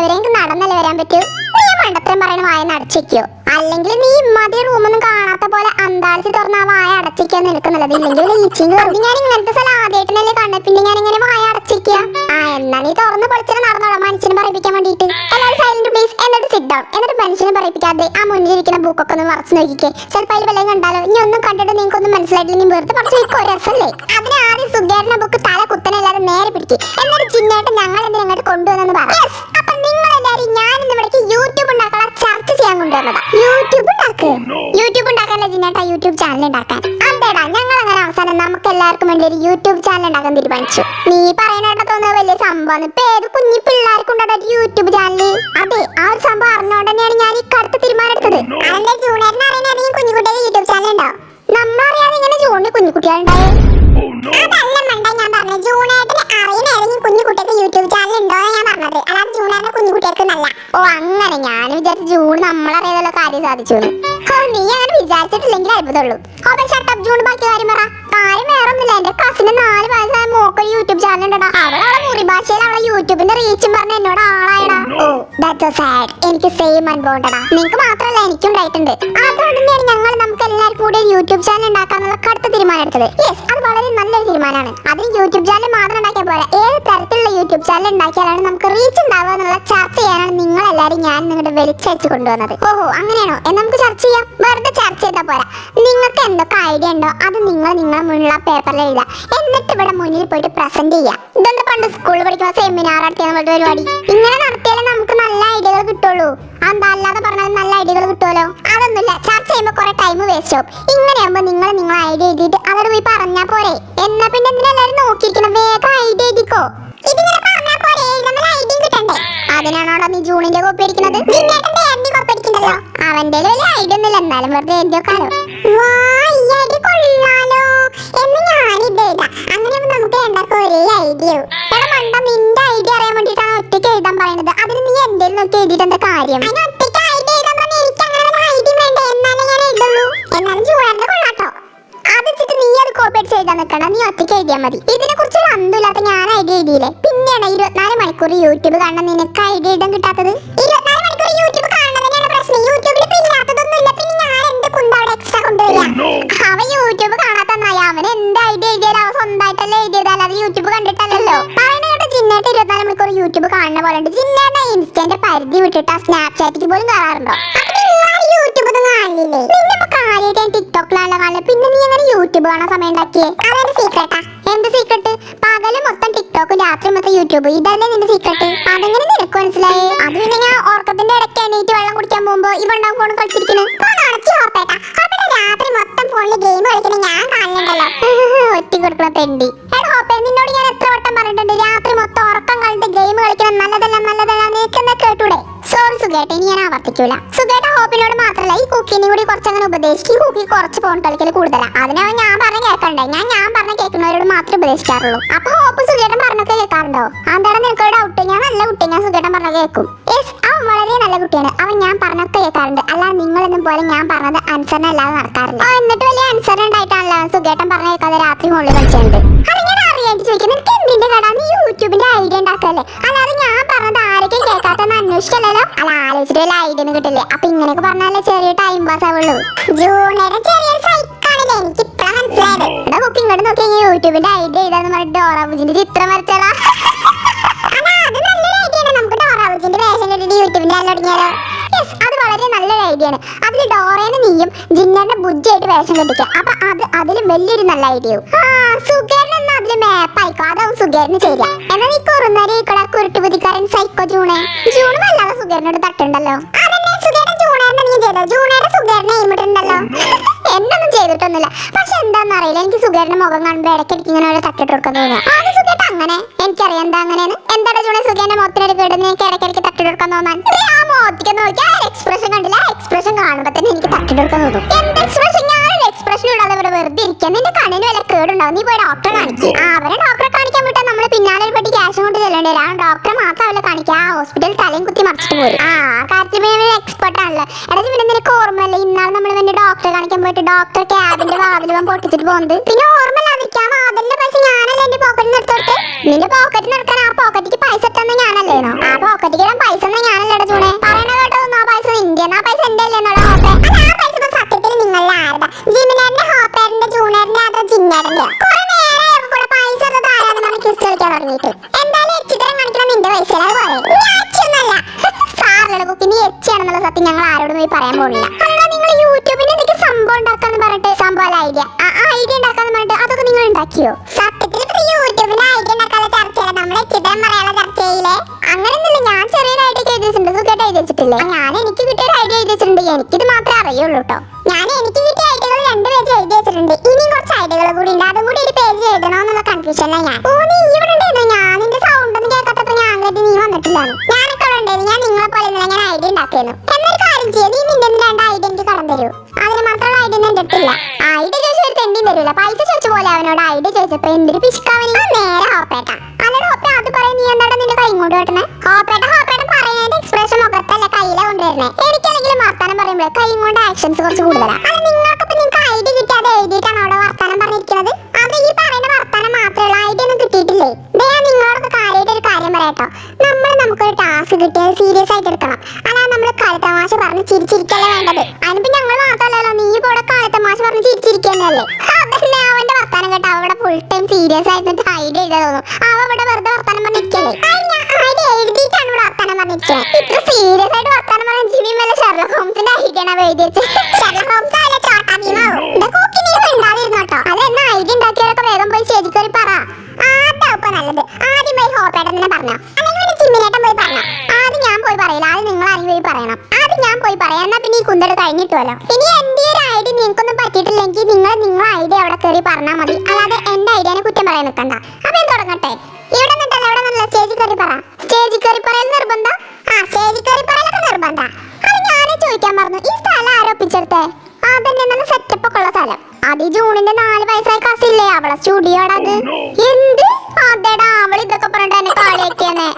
ഇവിടെ വരെ നടന്നല്ലേ വരാൻ പറ്റൂ? നീ മണ്ടത്തരം പറയണ വായ അടച്ചിക്കോ അല്ലെങ്കിൽ നീ ഇമ്മാതി റൂമൊന്നും കാണാത്ത പോലെ അന്താളിച്ച് തുറന്ന ആ വായ അടച്ചിക്കാൻ നിനക്ക് നല്ലത് ഇല്ലെങ്കിൽ ലീച്ചിങ് ഞാൻ ഇങ്ങനത്തെ സ്ഥലം ആദ്യമായിട്ടല്ലേ കണ്ട പിന്നെ ഞാൻ ഇങ്ങനെ വായ അടച്ചിക്കുക ആ എന്നാ നീ തുറന്ന് പൊളിച്ചിട്ട് നടന്നോളാം. മനുഷ്യനെ പറയിപ്പിക്കാൻ വേണ്ടിയിട്ട്. എല്ലാവരും സൈലന്റ് പ്ലീസ് എന്നിട്ട് സിറ്റ് ഡൗൺ എന്നിട്ട് മനുഷ്യനെ പറയിപ്പിക്കാതെ ആ മുന്നിലിരിക്കുന്ന ബുക്കൊക്കെ ഒന്ന് മറച്ചു നോക്കിക്കേ. ചിലപ്പോൾ അതിൽ വല്ലതും കണ്ടാലോ? ഇനി ഒന്നും കണ്ടിട്ട് നിങ്ങൾക്ക് ഒന്നും നീ വെറുതെ പക്ഷേ ഒരു രസമല്ലേ അതിന് ആദ്യം സുഖേറിന്റെ ബുക്ക് തല കുത്തനല്ലാതെ നേരെ പിടിക്കും. എന്നിട്ട് ചിന്നയായിട്ട് ഞങ്ങൾ എന്തിനാ കൊണ്ടുവന്നെന്ന് പറ. എല്ലാവരും ഞാൻ ഇവിടേക്ക് യൂട്യൂബ് ഉണ്ടാക്കാനുള്ള ചർച്ച ചെയ്യാൻ കൊണ്ടുവന്നതാ. യൂട്യൂബ് ഉണ്ടാക്കുക യൂട്യൂബ് ഉണ്ടാക്കാനല്ല ചിന്നേട്ടാ യൂട്യൂബ് ചാനൽ ഉണ്ടാക്കാൻ. അതേടാ ഞങ്ങൾ അങ്ങനെ അവസാനം നമുക്ക് എല്ലാവർക്കും വേണ്ടി ഒരു യൂട്യൂബ് ചാനൽ ഉണ്ടാക്കാൻ തീരുമാനിച്ചു. നീ പറയുന്നതായിട്ട് തോന്നുന്ന വലിയ സംഭവം ഇപ്പൊ ഏത് കുഞ്ഞി പിള്ളേർക്കുണ്ടോ യൂട്യൂബ് ചാനൽ അതെ ആ ഒരു സംഭവം അറിഞ്ഞുകൊണ്ട് അങ്ങനെ ഞാൻ വിചാരിച്ച ജൂൺ നമ്മളറിയാതുള്ള കാര്യം സാധിച്ചു നീ അങ്ങനെ വിചാരിച്ചിട്ടില്ലെങ്കിൽ അത്ഭുതമുള്ളൂ. അപ്പൊ ഷട്ടപ്പ് ജൂൺ ബാക്കി കാര്യം പറ. കാര്യം വേറെ ഒന്നുമില്ല എന്റെ കസിന് നാല് വയസ്സായ മോക്കൊരു യൂട്യൂബ് ചാനൽ ഉണ്ടടാ. അവളെ മുറി ഭാഷയിൽ അവളെ യൂട്യൂബിന്റെ റീച്ചും പറഞ്ഞ് എന്നോട് ആളായടാ. ഓ ദാറ്റ്സ് സാഡ് എനിക്ക് സെയിം അനുഭവം നിങ്ങൾക്ക് മാത്രമല്ല എനിക്കും ഉണ്ടായിട്ടുണ്ട് അതുകൊണ്ട് തന്നെയാണ് ഞങ്ങൾ നമുക്ക് എല്ലാവർക്കും കൂടി യൂട്യൂബ് ചാനൽ ഉണ്ടാക്കാന്നുള്ള കടുത്ത തീരുമാനം എടുത്തത്. യെസ് അത് വളരെ നല്ലൊരു തീരുമാനമാണ്. അതിന് യൂട്യൂബ് ചാനൽ മാത്രം ഉണ്ടാക്കിയ പോലെ ഏത് തരത്തിലുള്ള യൂട്യൂബ് ചാനൽ ഉണ്ടാക്കിയാലാണ് നമുക്ക് റീച്ച് ഉണ്ടാവുക എന്നുള്ള ചർച്ച ചെയ്യാനാണ് നിങ്ങൾ എല്ലാവരും ഞാൻ നിങ്ങളുടെ വെളിച്ചയച്ച് കൊണ്ടുവന്നത്. ഓഹോ അങ്ങനെയാണോ? എന്ന് നമുക്ക് ചർച്ച ചെയ്യാം. വെറുതെ ചർച്ച ചെയ്താൽ പോരാ. നിങ്ങൾക്ക് എന്തൊക്കെ ഐഡിയ ഉണ്ടോ അത് നിങ്ങൾ നിങ്ങളുടെ മുന്നിലുള്ള പേപ്പറിൽ എഴുതുക. എന്നിട്ട് ഇവിടെ മുന്നിൽ പോയിട്ട് പ്രസന്റ് ചെയ്യുക. ഇതൊന്ന് പണ്ട് സ്കൂളിൽ നടത്തിയ പോലത്തെ പരിപാടി. ഇങ്ങനെ നടത്തിയാലേ നമുക്ക് നല്ല ഐഡിയകൾ കിട്ടുള്ളൂ. എന്താ അല്ലാതെ പറഞ്ഞാൽ നല്ല ഐഡിയകൾ കിട്ടുമല്ലോ? അതൊന്നുമില്ല. ചർച്ച ചെയ്യുമ്പോൾ കുറെ ടൈം വേസ്റ്റ് ആവും. ഇങ്ങനെയാകുമ്പോൾ നിങ്ങൾ നിങ്ങൾ ഐഡിയ എഴുതിയിട്ട് അതോട് പോയി പറഞ്ഞാൽ പോരെ. എന്നാ പിന്നെ എന്തിനാ എല്ലാവരും നോക്കിയിരിക്കണം. വേഗം ഐഡിയ എഴുതിക്കോ. ഇതിങ്ങനെ പറഞ്ഞാൽ പോരെ. നമ്മൾ ഐഡിയ കിട്ടണ്ടേ? അതിനാണോ നീ ജൂണിന്റെ കോപ്പി അടിക്കുന്നത്? കോപ്പി അടിക്കണ്ടല്ലോ അവന്റെ വലിയ ഐഡിയ ഒന്നുമില്ല. എന്നാലും വെറുതെ എഴുതിയോക്കാലോ വാ, ഈ ഐഡിയ കൊള്ളാലോ. എന്ന് ഞാനിത് എഴുതാം. അങ്ങനെയാകുമ്പോൾ നമുക്ക് രണ്ടാക്കും ഒരേ ഐഡിയ കൊള്ളാട്ടോ. അത് വെച്ചിട്ട് നീ അത് കോപ്പി അടിച്ച് എഴുതാൻ നിൽക്കണ്ട. നീ ഒറ്റയ്ക്ക് എഴുതിയാൽ മതി. ഇതിനെ കുറിച്ച് ഒരു അന്തമില്ലാത്ത ഞാൻ ഐഡിയ എഴുതിയില്ലേ? പിന്നെയാണ് ഇരുപത്തിനാല് മണിക്കൂർ യൂട്യൂബ് കാണാൻ നിനക്ക് ഐഡിയ എഴുതാൻ കിട്ടാത്തത്? ഇരുപത്തിനാല് മണിക്കൂർ യൂട്യൂബ് കാണാൻ തന്നെയാണ് പ്രശ്നം. യൂട്യൂബിൽ ഇപ്പൊ ഇല്ലാത്തതൊന്നുമില്ല. പിന്നെ ഞാൻ എന്ത് കുന്ത അവിടെ എക്സ്ട്രാ കൊണ്ടുവരിക അവൻ യൂട്യൂബ് കാണാത്ത അവൻ എന്ത് ഐഡിയ എഴുതിയാലും അവൻ സ്വന്തമായിട്ടല്ലേ എഴുതിയത്. അല്ലാതെ യൂട്യൂബ് കണ്ടിട്ടല്ലല്ലോ. പറയുന്ന കേട്ടോ ജിന്നേട്ട് ഇരുപത്തിനാല് മണിക്കൂർ യൂട്യൂബ് കാണുന്ന പോലെ ഉണ്ട്. ജിന്നേട്ട ഇൻസ്റ്റന്റ് പരിധി വിട്ടിട്ട് ആ സ്നാപ്ചാറ്റിക്ക് പോലും കയറാറുണ്ടോ പിന്നെ നീ എങ്ങനെ യൂട്യൂബ് കാണാൻ സീക്രട്ടാ എന്ത് സീക്രട്ട് മൊത്തം രാത്രി മൊത്തം നിന്റെ സീക്രട്ട് നിനക്ക് ഞാൻ വെള്ളം കുടിക്കാൻ ഫോൺ രാത്രി മൊത്തം ഫോണിൽ ഗെയിം കളിക്കുന്ന ഞാൻ ഒറ്റ തെണ്ടി. സുഖേട്ട ഇനി ഞാൻ ആവർത്തിക്കൂല. സുഖേട്ട ഹോപ്പിനോട് മാത്രമല്ല ഈ കുക്കിനെ കൂടി കുറച്ചങ്ങനെ ഉപദേശിക്കും കുക്കി കുറച്ച് ഫോൺ കളിക്കൽ കൂടുതലാണ് അതിനവൻ ഞാൻ പറഞ്ഞ കേൾക്കണ്ടേ? ഞാൻ ഞാൻ പറഞ്ഞ കേൾക്കുന്നവരോട് മാത്രമേ ഉപദേശിക്കാറുള്ളൂ. അപ്പൊ ഹോപ്പ് സുഖേട്ടൻ പറഞ്ഞൊക്കെ കേൾക്കാറുണ്ടോ? അതാണ് നിനക്കൊരു ഡൗട്ട് ഞാൻ നല്ല കുട്ടി ഞാൻ സുഖേട്ടൻ പറഞ്ഞ കേൾക്കും. യെസ് അവൻ വളരെ നല്ല കുട്ടിയാണ്. അവൻ ഞാൻ പറഞ്ഞൊക്കെ കേൾക്കാറുണ്ട്. അല്ല നിങ്ങളെന്നും പോലെ ഞാൻ പറഞ്ഞത് അനുസരണല്ലാതെ നടക്കാറില്ല. ആ, എന്നിട്ട് വലിയ അനുസരണം ഉണ്ടായിട്ടാണല്ലോ സുഖേട്ടൻ പറഞ്ഞ കേൾക്കാതെ രാത്രി മുകളിൽ കളിച്ചിട്ടുണ്ട് അതിങ്ങനെ അറിയാണ്ട് ചോദിക്കുന്നത് എന്തിന്റെ കട? നീ യൂട്യൂബിന്റെ ഐഡിയ ഉണ്ടാക്കല്ലേ? അല്ലാതെ ഞാൻ അന്വേഷിക്കല്ലോ അല്ല ആലോചിച്ചിട്ട് വല്ല ഐഡിയ ഒന്നും കിട്ടില്ലേ? അപ്പൊ ഇങ്ങനെയൊക്കെ പറഞ്ഞാലേ ചെറിയ ടൈം പാസ് ആവുള്ളൂ. ജൂണിയുടെ ചെറിയ സൈക്കാണല്ലേ എനിക്ക് ഇപ്പഴാ മനസ്സിലായത്. എടാ കുക്കി ഇങ്ങോട്ട് നോക്കി യൂട്യൂബിന്റെ ഐഡിയ ഇതാന്ന് പറഞ്ഞിട്ട് ഡോറാബുജിന്റെ ചിത്രം വരച്ചാലാ യൂട്യൂബിന്റെ തുടങ്ങിയാലോ? യെസ് അത് വളരെ നല്ലൊരു ഐഡിയ ആണ്. നീയും വേഷം അത് അതിലും വലിയൊരു നല്ല ഐഡിയ സൈക്കോ സുഖേരനോട് തട്ടുണ്ടല്ലോ? എന്നൊന്നും എനിക്ക് മുഖം കാണുമ്പോൾ ഇങ്ങനെ കൊടുക്കാൻ ആ അങ്ങനെ. എന്താ കൊടുക്കാൻ തോന്നാൻ? ആ എക്സ്പ്രഷൻ എക്സ്പ്രഷൻ കാണുമ്പോൾ തന്നെ എനിക്ക് കൊടുക്കാൻ എക്സ്പ്രഷൻ ഇവിടെ വെറുതെ നിന്റെ കണ്ണിന് നീ പോയി ഡോക്ടറെ ആ ഡോക്ടറെ കാണിക്കാൻ നമ്മൾ ഒരു മാത്രം അവളെ കാണിക്കുക ആ ഹോസ്പിറ്റലിൽ തലയും കുത്തി മറിച്ചിട്ട് പോരും ആ കാര്യത്തിൽ പിന്നെ എക്സ്പെർട്ട് ആണല്ലോ. എടാ പിന്നെ നിനക്ക് ഓർമ്മയില്ല? ഇന്നാൾ നമ്മൾ പിന്നെ ഡോക്ടറെ കാണിക്കാൻ പോയിട്ട് ഡോക്ടർ ക്യാബിന്റെ വാതിൽ വൻ പൊട്ടിച്ചിട്ട് പോകുന്നത് പിന്നെ ഓർമ്മയില്ലാതിരിക്കാൻ വാതിലിന്റെ പൈസ ഞാനല്ലേ എന്റെ പോക്കറ്റിൽ നിർത്തോട്ടെ നിന്റെ പോക്കറ്റ് നിർത്താൻ ആ പോക്കറ്റിക്ക് പൈസ ഇട്ടെന്ന് ഞാനല്ലേനോ ആ പോക്കറ്റിക്ക് ഇടാൻ പൈസ ഒന്നും ഞാനല്ലേ ചൂണേ? പറയണ കേട്ടോ ആ പൈസ നിന്റെ ആ പൈസ എന്റെ അല്ലേ എന്നോട് ഹോപ്പേ ആ പൈസ ഇപ്പൊ സത്യത്തിൽ നിങ്ങളുടെ ആരുടെ? ജിമിനേന്റെ ഹോപ്പേറിന്റെ ജൂണേറിന്റെ അതോ ജിന്നേറിന്റെ കുറെ നേരെ പൈസ താരാതെ നമ്മൾ കിസ് കളിക്കാൻ തുടങ്ങിയിട്ട്. ഇനി എച്ചാണെന്നുള്ള സത്യം ഞങ്ങൾ ആരോടും പോയി പറയാൻ പോകുന്നില്ല അല്ല നിങ്ങൾ യൂട്യൂബിൽ എന്തൊക്കെ സംഭവം ഉണ്ടാക്കാന്ന് പറഞ്ഞിട്ട് സംഭവം ഐഡിയ ആ ഐഡിയ ഉണ്ടാക്കാന്ന് പറഞ്ഞിട്ട് അതൊക്കെ നിങ്ങൾ ഉണ്ടാക്കിയോ? സത്യത്തിൽ യൂട്യൂബിലെ ഐഡിയ ഉണ്ടാക്കാനുള്ള ചർച്ചയില്ല. നമ്മുടെ ചിത്രം പറയാനുള്ള ചർച്ചയിലെ അങ്ങനെയൊന്നുമില്ല. ഞാൻ ചെറിയൊരു ഐഡിയ ഒക്കെ എഴുതിയിട്ടുണ്ട് സുഖമായിട്ട് എഴുതി ഞാൻ എനിക്ക് കിട്ടിയ ഒരു ഐഡിയ എഴുതി എനിക്ക് എനിക്കിത് മാത്രമേ അറിയുള്ളൂ കേട്ടോ ഞാൻ എനിക്ക് കിട്ടിയ ഐഡിയകൾ രണ്ട് പേജ് എഴുതി വെച്ചിട്ടുണ്ട്. ഇനിയും കുറച്ച് ഐഡിയകൾ കൂടി ഉണ്ട്. അതും കൂടി ഒരു പേജ് എഴുതണമെന്നുള്ള കൺഫ്യൂഷനിലാണ് ഞാൻ. തരൂല. പൈസ ചോദിച്ച പോലെ അവനോട് ഐഡിയ ചോദിച്ചപ്പോ എന്തൊരു പിശുക്കാവനി. നേരെ ഹോപ്പേട്ട. അന്നേരം ഹോപ്പ അത് പറയാൻ നീ എന്താടാ നിന്റെ കൈ ഇങ്ങോട്ട് വെട്ടണേ ഹോപ്പേട്ട ഹോപ്പേട്ട പറയുന്നതിന്റെ എക്സ്പ്രഷൻ മുഖത്തല്ല കയ്യിലെ കൊണ്ടുവരണേ എനിക്കാണെങ്കിലും വർത്താനം പറയുമ്പോൾ കൈ കൊണ്ട് ആക്ഷൻസ് കുറച്ച് കൂടുതലാണ് അല്ല നിങ്ങൾക്ക് ഉണ്ടാതിരുന്നു കേട്ടോ. അതെന്നാ ഐഡിയ ഉണ്ടാക്കിയവരൊക്കെ വേഗം പോയി കയറി പറ. അതാ ഇപ്പൊ നല്ലത്. ആദ്യം പോയി ഹോപ്പേട്ടൻ തന്നെ പറഞ്ഞോ. അല്ലെങ്കിൽ ഒരു ജിമ്മിനേട്ടൻ പോയി പറഞ്ഞോ. ആദ്യം ഞാൻ പോയി പറയില്ല. ആദ്യം നിങ്ങൾ ആദ്യം പോയി പറയണം. ആദ്യം ഞാൻ പോയി പറയാം. എന്നാ പിന്നെ ഈ കുന്തട് കഴിഞ്ഞിട്ടുമല്ലോ ഇനി എന്റെ ഒരു ഐഡിയ നിങ്ങൾക്കൊന്നും പറ്റിയിട്ടില്ലെങ്കിൽ നിങ്ങൾ നിങ്ങളെ ഐഡിയ അവിടെ കയറി പറഞ്ഞാൽ മതി. അല്ലാതെ എന്റെ ഐഡിയനെ കുറ്റം പറയാൻ നിൽക്കണ്ട. അപ്പൊ തുടങ്ങട്ടെ. ഇവിടെ നിന്നിട്ടല്ല ഇവിടെ നിന്നല്ല സ്റ്റേജിൽ കയറി പറ. സ്റ്റേജിൽ കയറി പറയൽ നിർബന്ധം? ആ സ്റ്റേജിൽ കയറി പറയലൊക്കെ നിർബന്ധ. ചോദിക്കാൻ പറഞ്ഞു ഈ സ്ഥലം ആരോപിച്ചെടുത്തേ അതന്നെ നല്ല സെറ്റപ്പ് ഒക്കെ ഉള്ള സ്ഥലം. അത് ജൂണിന്റെ നാല് വയസ്സായ കസില്ലേ അവളെ സ്റ്റുഡിയോടാ oh, എന്ത്? അതെടാ അവൾ ഇതൊക്കെ പറഞ്ഞിട്ട് എന്നെ കളിയാക്കിയെന്നെ.